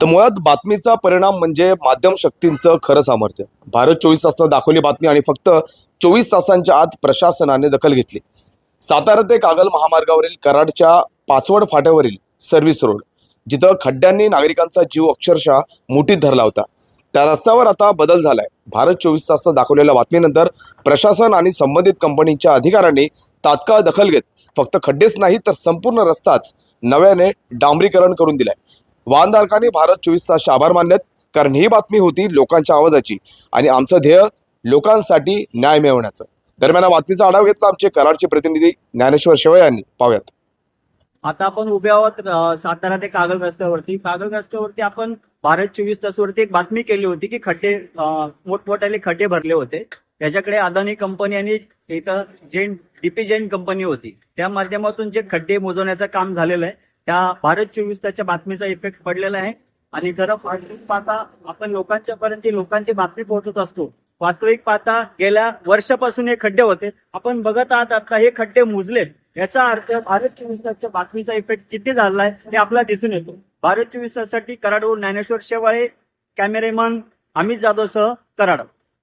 तर मुळात बातमीचा परिणाम म्हणजे माध्यम शक्तींचं खरं सामर्थ्य. भारत चोवीस तासनं दाखवली बातमी आणि फक्त चोवीस तासांच्या आत प्रशासनाने दखल घेतली. सातारा ते कागल महामार्गावरील कराडच्या पाचवड फाट्यावरील सर्व्हिस रोड जिथं खड्ड्यांनी नागरिकांचा जीव अक्षरशः मुठीत धरला होता. त्या रस्त्यावर आता बदल झालाय. भारत चोवीस तासनं दाखवलेल्या बातमीनंतर प्रशासन आणि संबंधित कंपनीच्या अधिकाऱ्यांनी तात्काळ दखल घेत फक्त खड्डेच नाही तर संपूर्ण रस्ताच नव्याने डांबरीकरण करून दिलाय. वाहनधारकांनी भारत चोवीस तासचे आभार मानलेत कारण ही बातमी होती लोकांच्या आवाजाची. आणि आमचं ध्येय लोकांसाठी न्याय मिळवण्याचं. दरम्यान बातमीचा आढावा घेतला आमचे कराडचे प्रतिनिधी ज्ञानेश्वर शेवळे यांनी. पाहूयात. आता आपण उभे आहोत सातारा ते कागल रस्त्यावरती कागल रस्त्यावरती आपण भारत चोवीस तासवरती एक बातमी केली होती की खड्डे मोठमोठ्याने मोठमोठ्याले खड्डे भरले होते. त्याच्याकडे अदानी कंपनी आणि इथं जैन डीपी जैन कंपनी होती. त्या माध्यमातून जे खड्डे मोजवण्याचं काम झालेलं आहे त्या भारत चोवीस त्याच्या बातमीचा इफेक्ट पडलेला आहे. आणि खरं वास्तविक पाहता आपण लोकांच्या पर्यंत लोकांची बातमी पोहोचत असतो. वास्तविक पाहता गेल्या वर्षापासून हे खड्डे होते. आपण बघत आहात आता हे खड्डे मुजले. याचा अर्थ भारत चोवीस तासच्या बातमीचा इफेक्ट किती झाला आहे हे आपल्याला दिसून येतो. भारत चोवीस ताससाठी कराडवर ज्ञानेश्वर शेवाळे कॅमेरेमन अमित जाधवसह कराड.